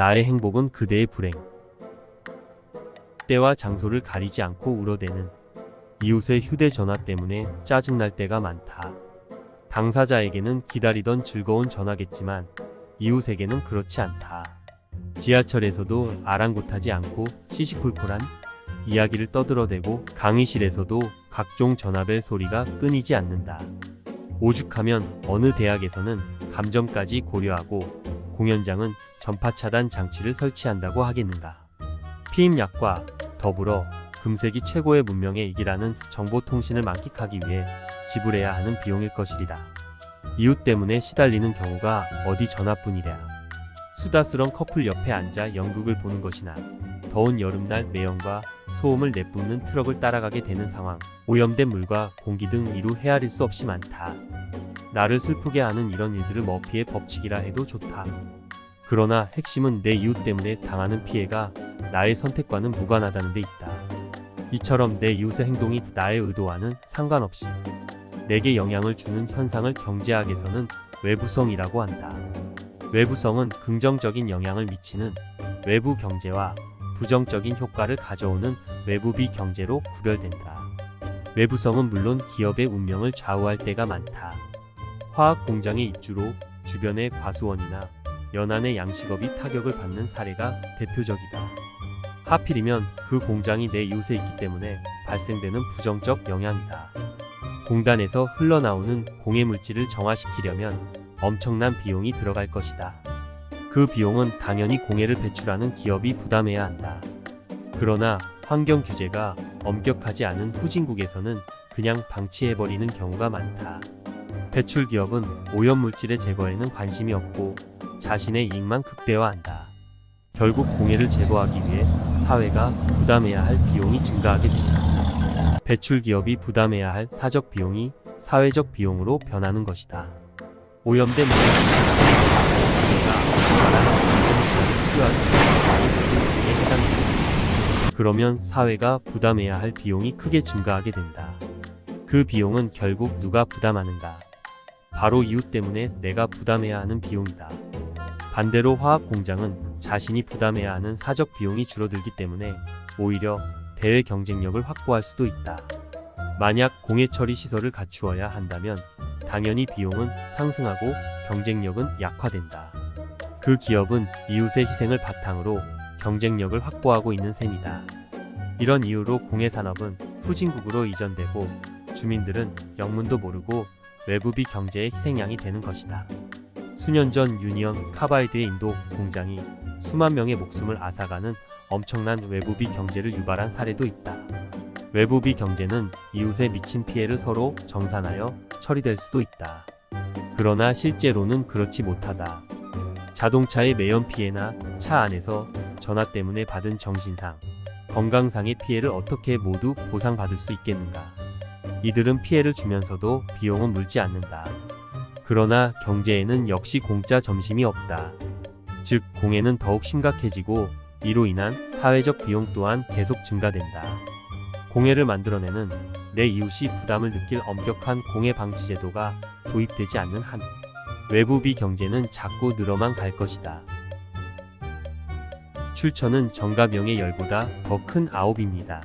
나의 행복은 그대의 불행. 때와 장소를 가리지 않고 울어대는 이웃의 휴대전화 때문에 짜증날 때가 많다. 당사자에게는 기다리던 즐거운 전화겠지만 이웃에게는 그렇지 않다. 지하철에서도 아랑곳하지 않고 시시콜콜한 이야기를 떠들어대고 강의실에서도 각종 전화벨 소리가 끊이지 않는다. 오죽하면 어느 대학에서는 감점까지 고려하고 공연장은 전파 차단 장치를 설치한다고 하겠는가. 피임약과 더불어 금색이 최고의 문명의 이기라는 정보통신을 만끽하기 위해 지불해야 하는 비용일 것이리라. 이웃 때문에 시달리는 경우가 어디 전화뿐이랴. 수다스런 커플 옆에 앉아 연극을 보는 것이나 더운 여름날 매연과 소음을 내뿜는 트럭을 따라가게 되는 상황, 오염된 물과 공기 등 이루 헤아릴 수 없이 많다. 나를 슬프게 하는 이런 일들을 머피의 법칙이라 해도 좋다. 그러나 핵심은 내 이웃 때문에 당하는 피해가 나의 선택과는 무관하다는 데 있다. 이처럼 내 이웃의 행동이 나의 의도와는 상관없이 내게 영향을 주는 현상을 경제학에서는 외부성이라고 한다. 외부성은 긍정적인 영향을 미치는 외부 경제와 부정적인 효과를 가져오는 외부비 경제로 구별된다. 외부성은 물론 기업의 운명을 좌우할 때가 많다. 화학 공장의 입주로 주변의 과수원이나 연안의 양식업이 타격을 받는 사례가 대표적이다. 하필이면 그 공장이 내 이웃에 있기 때문에 발생되는 부정적 영향이다. 공단에서 흘러나오는 공해 물질을 정화시키려면 엄청난 비용이 들어갈 것이다. 그 비용은 당연히 공해를 배출하는 기업이 부담해야 한다. 그러나 환경 규제가 엄격하지 않은 후진국에서는 그냥 방치해버리는 경우가 많다. 배출 기업은 오염 물질의 제거에는 관심이 없고 자신의 이익만 극대화한다. 결국 공해를 제거하기 위해 사회가 부담해야 할 비용이 증가하게 된다. 배출 기업이 부담해야 할 사적 비용이 사회적 비용으로 변하는 것이다. 오염된. 그러면 사회가 부담해야 할 비용이 크게 증가하게 된다. 그 비용은 결국 누가 부담하는가? 바로 이웃 때문에 내가 부담해야 하는 비용이다. 반대로 화학 공장은 자신이 부담해야 하는 사적 비용이 줄어들기 때문에 오히려 대외 경쟁력을 확보할 수도 있다. 만약 공해 처리 시설을 갖추어야 한다면 당연히 비용은 상승하고 경쟁력은 약화된다. 그 기업은 이웃의 희생을 바탕으로 경쟁력을 확보하고 있는 셈이다. 이런 이유로 공해 산업은 후진국으로 이전되고 주민들은 영문도 모르고 외부비 경제의 희생양이 되는 것이다. 수년 전 유니언 카바이드의 인도 공장이 수만 명의 목숨을 앗아가는 엄청난 외부비 경제를 유발한 사례도 있다. 외부비 경제는 이웃에 미친 피해를 서로 정산하여 처리될 수도 있다. 그러나 실제로는 그렇지 못하다. 자동차의 매연 피해나 차 안에서 전화 때문에 받은 정신상, 건강상의 피해를 어떻게 모두 보상받을 수 있겠는가? 이들은 피해를 주면서도 비용은 물지 않는다. 그러나 경제에는 역시 공짜 점심이 없다. 즉, 공해는 더욱 심각해지고 이로 인한 사회적 비용 또한 계속 증가된다. 공해를 만들어내는 내 이웃이 부담을 느낄 엄격한 공해 방치 제도가 도입되지 않는 한 외부비 경제는 자꾸 늘어만 갈 것이다. 출처는 정가명의 열보다 더 큰 아홉입니다.